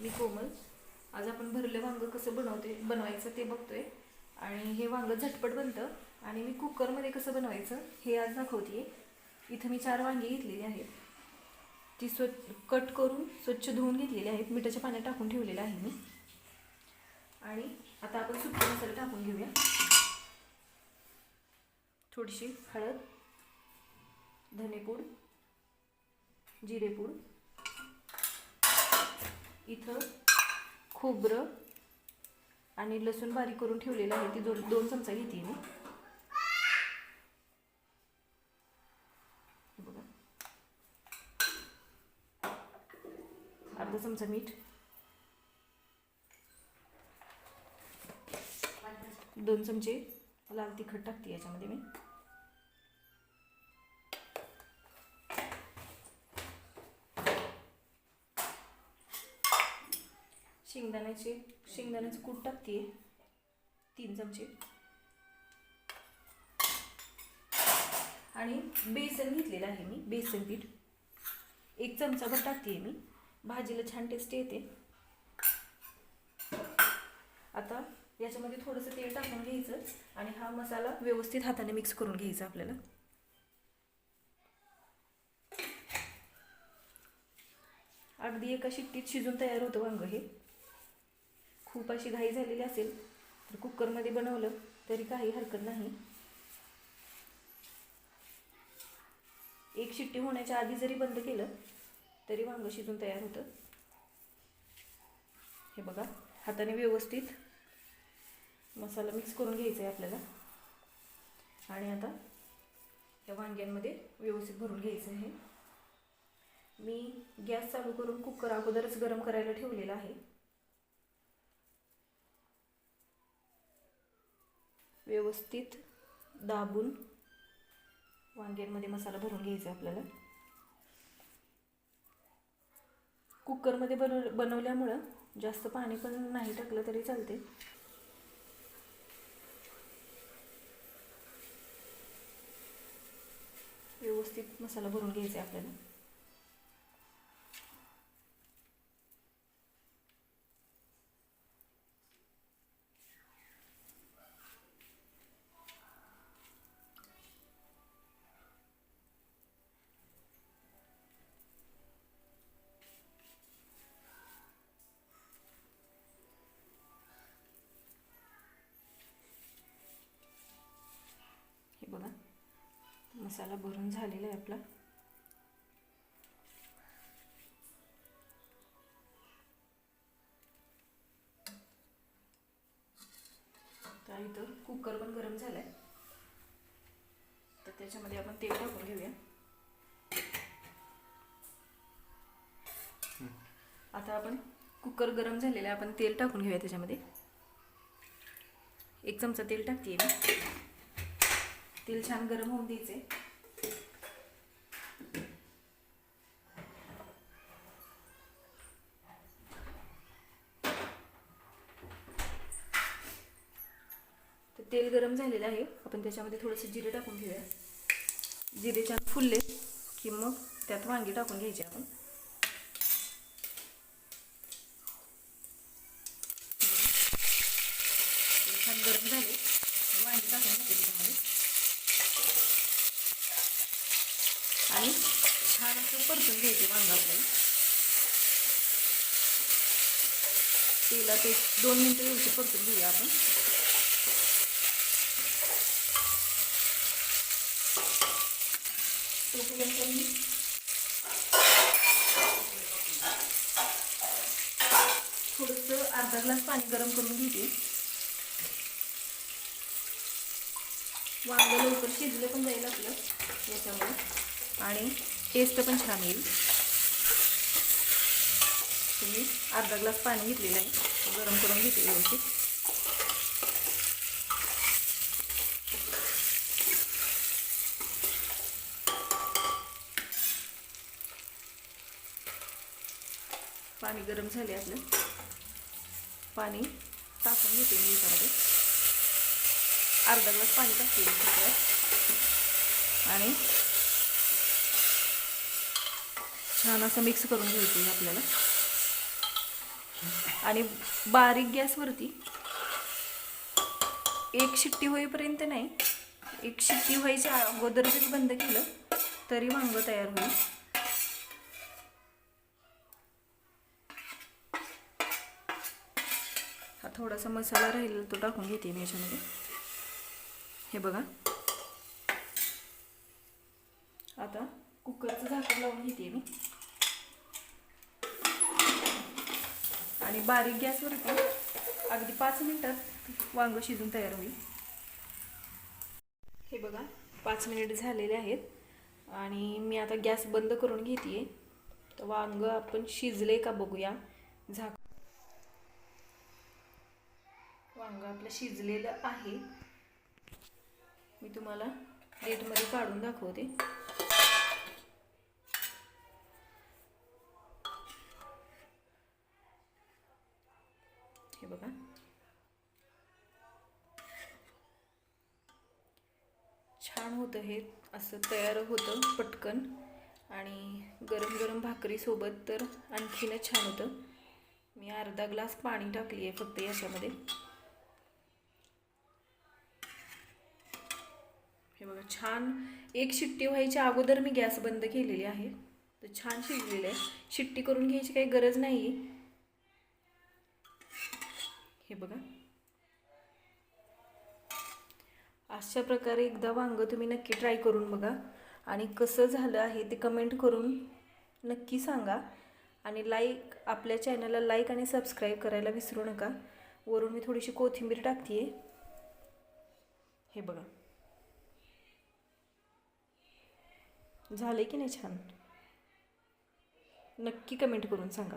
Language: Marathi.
मी कोमल. आज आपण भरलं वांगं कसं बनवते बनवायचं ते बघतोय. आणि हे वांगं झटपट बनतं आणि मी कुकरमध्ये कसं बनवायचं हे आज दाखवते इथं मी चार वांगी घेतलेली आहेत. ती स्व कट करून स्वच्छ धुवून घेतलेली आहेत. मिठाच्या पाण्यात टाकून ठेवलेलं आहे मी. आणि आता आपण सुके मसाले टाकून घेऊया. थोडीशी हळद धनेपूड जिरेपूड इथं खोबरं आणि लसूण बारीक करून ठेवलेलं आहे. ती दोन दोन चमचा घेते मी. बघा. अर्धा चमचा मीठ. दोन चमचे लाल तिखट टाकते याच्यामध्ये मी. शेंगदाण्याचे शेंगदाण्याचं कूट टाकते तीन चमचे. आणि बेसन घेतलेलं आहे मी बेसन पीठ. एक चमचाभर टाकते मी. भाजीला छान टेस्ट येते. आता याच्यामध्ये थोडंसं तेल टाकून घ्यायचं आणि हा मसाला व्यवस्थित हाताने मिक्स करून घ्यायचा आपल्याला. अगदी एका शिट्टीत शिजून तयार होतं वांग हे. खूप अशी घाई झालेली असेल तर कुकरमध्ये बनवलं तरी काही हरकत नाही. एक शिट्टी होण्याच्या आधी जरी बंद केलं तरी वांग शिजून तयार होतं. हे बघा हाताने व्यवस्थित मसाला मिक्स करून घ्यायचा आहे आपल्याला. आणि आता या वांग्यांमध्ये व्यवस्थित भरून घ्यायचं आहे. मी गॅस चालू करून कुकर अगोदरच गरम करायला ठेवलेला आहे. व्यवस्थित दाबून वांग्यांमध्ये मसाला भरून घ्यायचा आपल्याला. कुकरमध्ये बनव बनवल्यामुळं जास्त पाणी पण नाही टाकलं तरी चालते. व्यवस्थित मसाला भरून घ्यायचा आहे आपल्याला. मसाला भरून झालेला आहे आपला. तर इथं कुकर पण गरम झालाय. तर त्याच्यामध्ये आपण तेल टाकून घेऊया. आता आपण कुकर गरम झालेला आहे आपण तेल टाकून घेऊया त्याच्यामध्ये. एक चमचा तेल टाकते मी. तेल छान गरम होऊन द्यायचे तेल गरम झालेलं आहे. आपण त्याच्यामध्ये थोडंसं जिरे टाकून घेऊया. जिरे छान फुलले की मग त्यात वांगी टाकून घ्यायची आपण. छान गरम झाले वांगी टाकून घ्यायची त्याच्यामध्ये आणि छान असं परतून घ्यायचे वांग आपल्याला तेलात एक दोन मिनटं व्यवस्थित परतून घेऊया आपण. तोपर्यंत मी थोडंसं अर्धा ग्लास पाणी गरम करून घेते. वांग लवकर शिजलं पण जाईल आपलं याच्यामुळे. आणि टेस्ट पण छान येईल. तुम्ही अर्धा ग्लास पाणी घेतलेलं आहे. गरम करून घेते व्यवस्थित. पाणी गरम झाले आपलं. पाणी टाकून घेते मी याच्यामध्ये अर्धा ग्लास पाणी टाकते आणि छान असं मिक्स करून घ्यायचं आपल्याला. आणि बारीक गॅसवरती एक शिट्टी होईपर्यंत नाही एक शिट्टी व्हायच्या अगोदर जरी बंद केलं तरी वांगं तयार होईल. हा थोडासा मसाला राहिलेला तो टाकून घेते मी याच्यामध्ये. हे बघा. आता कुकरचं झाकण लावून घेते मी. आणि बारीक गॅसवरती अगदी पाच मिनटात वांग शिजून तयार होईल. हे बघा पाच मिनिट झालेले आहेत. आणि मी आता गॅस बंद करून घेते तर वांग आपण शिजले का बघूया. झाक वांग आपलं शिजलेलं आहे. मी तुम्हाला प्लेटमध्ये काढून दाखवते. हे बघा छान होतं हे असं तयार होतं पटकन. आणि गरम गरम भाकरीसोबत तर आणखीनच छान होतं. मी अर्धा ग्लास पाणी टाकली आहे फक्त याच्यामध्ये. हे बघा छान. एक शिट्टी व्हायच्या अगोदर मी गॅस बंद केलेली आहे. तर छान शिजलेलं आहे. शिट्टी करून घ्यायची काही गरज नाही हे बघा. अशा प्रकारे एकदा वांग तुम्ही नक्की ट्राय करून बघा. आणि कसं झालं आहे ते कमेंट करून नक्की सांगा. आणि लाईक आपल्या चॅनलला लाईक आणि सबस्क्राईब करायला विसरू नका. वरून मी थोडीशी कोथिंबीर टाकते हे बघा. झाले की नाही छान? नक्की कमेंट करून सांगा.